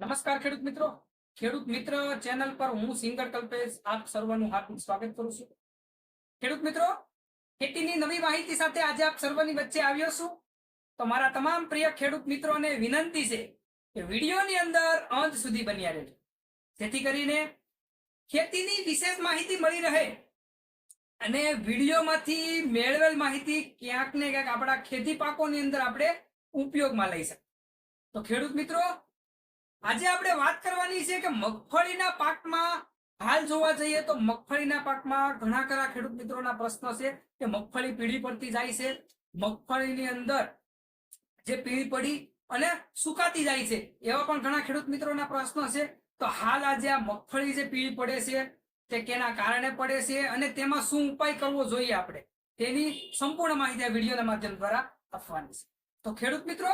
નમસ્કાર ખેડૂત મિત્રો. ખેડૂત મિત્ર ચેનલ પર હું સિંગર કલ્પેશ આપ સર્વનું હાર્દિક સ્વાગત કરું છું. ખેડૂત મિત્રો, ખેતીની નવી માહિતી સાથે આજે આપ સર્વની વચ્ચે આવ્યો છું. તો મારા તમામ પ્રિય ખેડૂત મિત્રોને વિનંતી છે કે વિડીયોની અંદર અંત સુધી બન્યા રહેજો. જેથી કરીને ખેતીની વિશેષ માહિતી મળી રહે અને વિડીયોમાંથી મેળવેલ માહિતી ક્યાંક ને ક્યાંક આપણા ખેતી પાકોની અંદર આપણે ઉપયોગમાં લઈ શકીએ. તો ખેડૂત મિત્રો આજે આપણે વાત કરવાની છે કે મગફળીના પાકમાં હાલ જોવા જઈએ તો મગફળીના પાકમાં ઘણા ખરા ખેડૂત મિત્રોના પ્રશ્ન છે કે મગફળી પીળી પડતી જાય છે, મગફળીની અંદર જે પીળી પડી અને સુકાતી જાય છે, એવા પણ ઘણા ખેડૂત મિત્રોના પ્રશ્નો છે. તો હાલ આજે આ મગફળી જે પીળી પડે છે તે કેના કારણે પડે છે અને તેમાં શું ઉપાય કરવો જોઈએ આપણે, તેની સંપૂર્ણ માહિતી આ વિડીયોના માધ્યમ દ્વારા આપવાની છે. તો ખેડૂત મિત્રો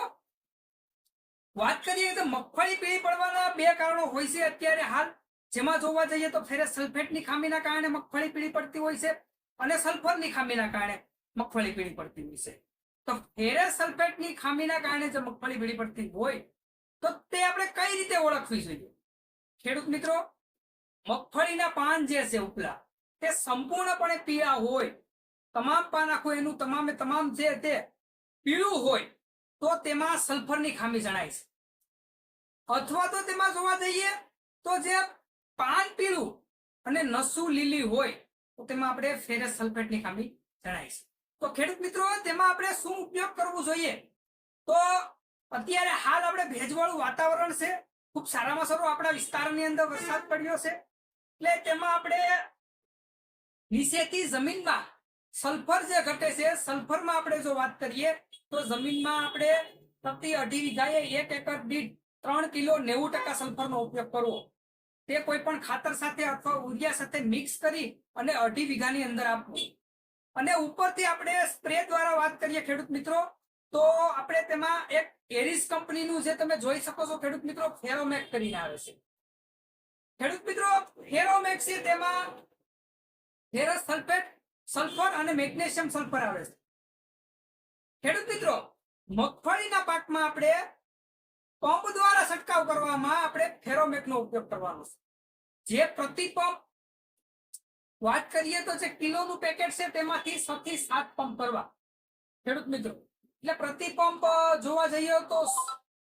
વાત કરીએ તો મગફળી પીળી પડવાના બે કારણો હોય છે અત્યારે હાલ. જેમાં જોવા જઈએ તો ફેરસ સલ્ફેટની ખામીના કારણે મગફળી પીળી પડતી હોય છે અને સલ્ફરની ખામીના કારણે મગફળી પીળી પડતી હોય છે. તો ફેરે સલ્ફેટની ખામીના કારણે જો મગફળી પીળી પડતી હોય તો તે આપણે કઈ રીતે ઓળખવી જોઈએ? ખેડૂત મિત્રો, મગફળીના પાન જે છે ઉપલા, તે સંપૂર્ણપણે પીળા હોય. તમામ પાન આખું એનું તમામે તમામ જે તે પીળું હોય તો તેમાં સલ્ફરની ખામી જણાય છે. અથવા તો તેમાં જોવા જઈએ તો જે પાન પીળું અને નસું લીલી હોય, તો તેમાં આપણે ફેરસ સલ્ફેટની ખામી જણાય છે. તો ખેડૂત મિત્રો, તેમાં આપણે શું ઉપયોગ કરવો જોઈએ? તો અત્યારે હાલ આપણે ભેજવાળું વાતાવરણ છે. ખૂબ સારામાં સારો આપણા વિસ્તારની અંદર વરસાદ પડ્યો છે. એટલે તેમાં આપણે નીચેથી જમીનમાં સલ્ફર જે ઘટે છે, સલ્ફરમાં આપણે જો વાત કરીએ, તો જમીનમાં આપણે પ્રતિ અઢી વીઘાએ એક એકર દીઠ ત્રણ કિલો નેવું ટકા સલ્ફરનો ઉપયોગ કરવો. તે કોઈ પણ ખાતર સાથે અથવા ઉરિયા સાથે મિક્સ કરી અને અઢી વીઘાની અંદર આપવું. અને ઉપરથી આપણે સ્પ્રે દ્વારા વાત કરીએ ખેડૂત મિત્રો, તો આપણે તેમાં એક એરિસ કંપનીનું જે તમે જોઈ શકો છો, ખેડૂત મિત્રો, ફેરોમેક કરીને આવે છે. ખેડૂત મિત્રો, ફેરોમેક છે તેમાં ફેરસ સલ્ફેટ સલ્ફર અને મેગ્નેશિયમ સલ્ફર આવે છે. ખેડૂત મિત્રો, મગફળીના પાકમાં આપણે પંપ દ્વારા છંટકાવ કરવામાં આપણે ફેરોમેકનો ઉપયોગ કરવાનો છે. જે પ્રતિ પંપ, વાત કરીએ તો જે કિલોનું પેકેટ છે તેમાંથી છ થી સાત પંપ કરવા. ખેડૂત મિત્રો, એટલે પ્રતિ પંપ જોવા જઈએ તો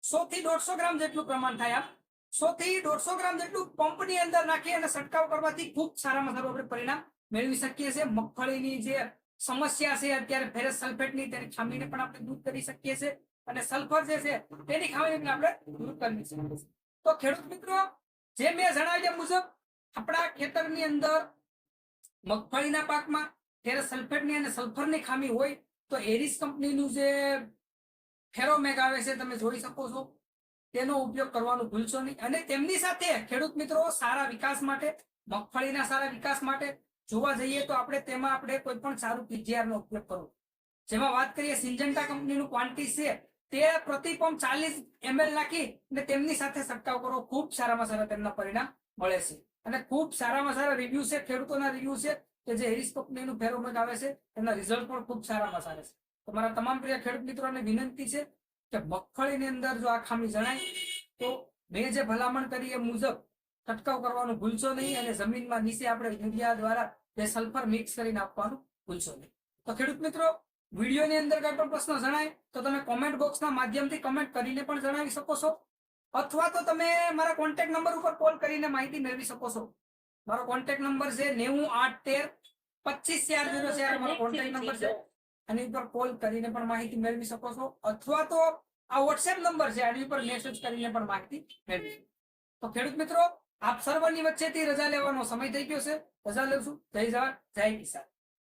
સો થી દોઢસો ગ્રામ જેટલું પ્રમાણ થાય આમ. સો થી દોઢસો ગ્રામ જેટલું પંપની અંદર નાખી અને છંટકાવ કરવાથી ખૂબ સારામાં સારું આપણે પરિણામ મેળવી શકીએ છીએ. મગફળીની જે સમસ્યા છે, અત્યારે ફેરસ સલ્ફેટની તેની ખામીને પણ આપણે દૂર કરી શકીએ છીએ. અને સલ્ફર જે છે, તેની ખામીને આપણે દૂર કરી શકીએ છીએ. તો ખેડૂત મિત્રો, જે મેં જણાવ્યા મુજબ, આપણા ખેતરની અંદર મગફળીના પાકમાં ફેરસ સલ્ફેટની અને સલ્ફરની ખામી હોય, તો એરિસ કંપનીનું જે ફેરોમેગ આવે છે, તમે જોઈ શકો છો. તેનો ઉપયોગ કરવાનું ભૂલશો નહીં. અને તેમની સાથે ખેડૂત મિત્રો, સારા વિકાસ માટે, મગફળીના સારા વિકાસ માટે જોવા જઈએ તો આપણે તેમાં આપણે કોઈ પણ સારું પીજીઆર નો ઉપયોગ કરવો. જેમાં વાત કરીએ સિન્જન્ટા કંપનીનું ક્વાન્ટી છે, તે પ્રતિ પંપ ચાલીસ એમએલ નાખી અને તેમની સાથે છંટકાવ કરવો ખૂબ સારામાં સારા તેમના પરિણામ મળે છે. અને ખૂબ સારામાં સારા રિવ્યુ છે, ખેડૂતોના રિવ્યુ છે, કે જે હેરિસ કંપનીનું ફેરોમેટ આવે છે, એના રિઝલ્ટ પણ ખૂબ સારામાં સારા છે. તો મારા તમામ પ્રિય ખેડૂત મિત્રોને વિનંતી છે કે મગફળીની અંદર જો આ ખામી જણાય, તો મેં જે ભલામણ કરી એ મુજબ છંટકાવ કરવાનું ભૂલશો નહીં અને જમીનમાં નીચે આપણે યુરિયા દ્વારા જે સલ્ફર મિક્સ કરીને આપવાનું ભૂલશો નહીં. તો ખેડૂત મિત્રો વિડીયોની અંદર કઈ પણ પ્રશ્ન જણાય તો તમે કોમેન્ટ બોક્સના માધ્યમથી કમેન્ટ કરીને પણ જણાવી શકો છો. અથવા તો તમે મારા કોન્ટેક્ટ નંબર ઉપર કોલ કરીને માહિતી મેળવી શકો છો. મારો કોન્ટેક્ટ નંબર છે નેવું આઠ તેર પચીસ ચાર ઝીરો ચાર મારો કોન્ટેક્ટ નંબર છે. આની ઉપર કોલ કરીને પણ માહિતી મેળવી શકો છો. અથવા તો આ વોટ્સએપ નંબર છે આની ઉપર મેસેજ કરીને પણ માહિતી મેળવી શકો તો ખેડૂત મિત્રો આપ સર્વની વચ્ચેથી રજા લેવાનો સમય થઈ ગયો છે. રજા લઉં છું. જય જવાન, જય કિસાન.